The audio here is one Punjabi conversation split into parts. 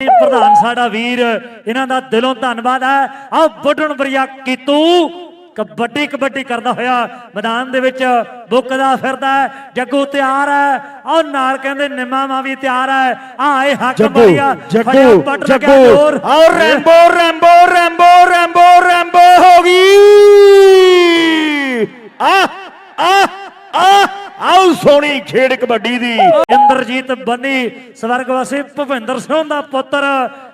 ਪ੍ਰਧਾਨ ਸਾਡਾ ਵੀਰ ਇਹਨਾਂ ਦਾ ਦਿਲੋਂ ਧੰਨਵਾਦ ਹੈ। ਆ ਵੱਡਣ ਬਰੀਆ ਕੀਤੂ ਕਬੱਡੀ ਕਬੱਡੀ ਕਰਦਾ ਹੋਇਆ ਮੈਦਾਨ ਦੇ ਵਿੱਚ ਬੁੱਕਦਾ ਫਿਰਦਾ ਹੈ। ਜੱਗੂ ਤਿਆਰ ਹੈ। ਉਹ ਨਾਲ ਕਹਿੰਦੇ ਨਿੰਮਾ ਮਾ ਵੀ ਤਿਆਰ ਹੈ। ਆ ਇਹ ਹੱਕ ਬਰੀਆ ਜੱਗੂ ਜੱਗੂ। ਔਰ Rambo Rambo Rambo Rambo Rambo ਹੋ ਗਈ। ਆ ਆ ਆ ਆਉ ਸੋਹਣੀ ਖੇਡ ਕਬੱਡੀ ਦੀ। ਇੰਦਰਜੀਤ ਬੰਨੀ ਸਵਰਗਵਾਸੀ ਭੁਪਿੰਦਰ ਸਿੰਘ ਦਾ ਪੁੱਤਰ।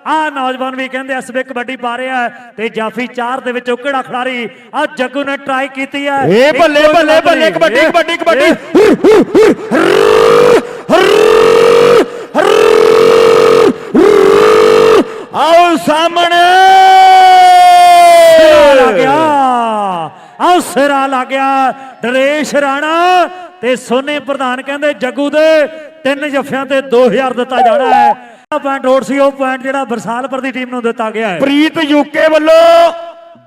ਆ ਨੌਜਵਾਨ ਵੀ ਕਹਿੰਦੇ ਇਸ ਵੇ ਕਬੱਡੀ ਪਾ ਰਿਹਾ ਤੇ ਜਾਫੀ 4 ਦੇ ਵਿੱਚ ਕਿਹੜਾ ਖਿਡਾਰੀ ਆ ਜੱਗੂ ਨੇ ਟਰਾਈ ਕੀਤੀ ਹੈ। ਏ ਬੱਲੇ ਬੱਲੇ ਬੱਲੇ। ਕਬੱਡੀ ਕਬੱਡੀ ਕਬੱਡੀ। ਆਓ ਸਾਹਮਣੇ। ਸਿਰਾ ਲੱਗ ਗਿਆ। ਆਹ ਸਿਰਾ ਲੱਗ ਗਿਆ। ਨਰੇਸ਼ ਰਾਣਾ ਤੇ ਸੋਨੇ ਪ੍ਰਧਾਨ ਕਹਿੰਦੇ ਜੱਗੂ ਦੇ ਤਿੰਨ ਜੱਫਿਆਂ ਤੇ 2000 ਦਿੱਤਾ ਜਾਣਾ ਹੈ। ਆ ਪੁਆਇੰਟ ਹੋਰ ਸੀ ਉਹ ਪੁਆਇੰਟ ਜਿਹੜਾ ਬਰਸਾਲਪੁਰ ਦੀ ਟੀਮ ਨੂੰ ਦਿੱਤਾ ਗਿਆ ਹੈ। ਪ੍ਰੀਤ ਯੂਕੇ ਵੱਲੋਂ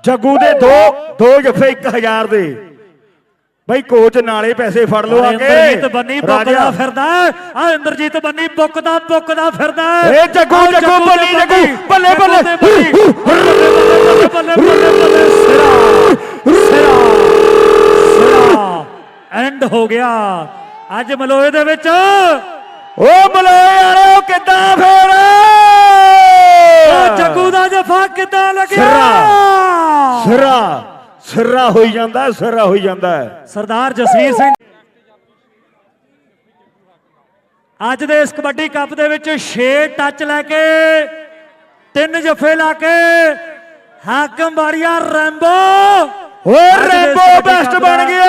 ਜੱਗੂ ਦੇ ਦੋ ਦੋ ਜਫੇ 1000 ਦੇ। ਬਈ ਕੋਚ ਨਾਲੇ ਪੈਸੇ ਫੜ ਲਓ ਆ ਕੇ ਇੰਦਰਜੀਤ ਬੰਨੀ। ਬੁੱਕਦਾ ਫਿਰਦਾ ਆ ਇੰਦਰਜੀਤ ਬੰਨੀ ਬੁੱਕਦਾ ਬੁੱਕਦਾ ਫਿਰਦਾ ਏ ਜੱਗੂ, ਜੱਗੂ, ਬੰਨੀ, ਜੱਗੂ, ਬੱਲੇ ਬੱਲੇ ਬੱਲੇ ਬੱਲੇ ਸਿਰਾ ਸਿਰਾ ਸਿਰਾ ਐਂਡ ਹੋ ਗਿਆ ਅੱਜ ਮਲੋਏ ਦੇ ਵਿੱਚ ਓ ਮਲੋਏ ਵਾਲਿਓ ਕਿੱਦਾਂ ਫੇਰ ਉਹ ਜੱਗੂ ਦਾ ਜਫਾ ਕਿੱਦਾਂ ਲੱਗਿਆ ਸਿਰਾ। ਸਿਰਾ ਸਿਰਾ ਹੋਈ ਜਾਂਦਾ ਸਿਰਾ ਹੋਈ ਜਾਂਦਾ ਸਰਦਾਰ ਜਸਵੀਰ ਸਿੰਘ ਅੱਜ ਦੇ ਇਸ ਕਬੱਡੀ ਕੱਪ ਦੇ ਵਿੱਚ 6 ਟੱਚ ਲੈ ਕੇ ਤਿੰਨ ਜਫੇ ਲਾ ਕੇ ਹਾਕਮ ਬਾੜੀਆ ਰੈਂਬੋ ਓ ਰੈਂਬੋ ਬੈਸਟ ਬਣ ਗਿਆ।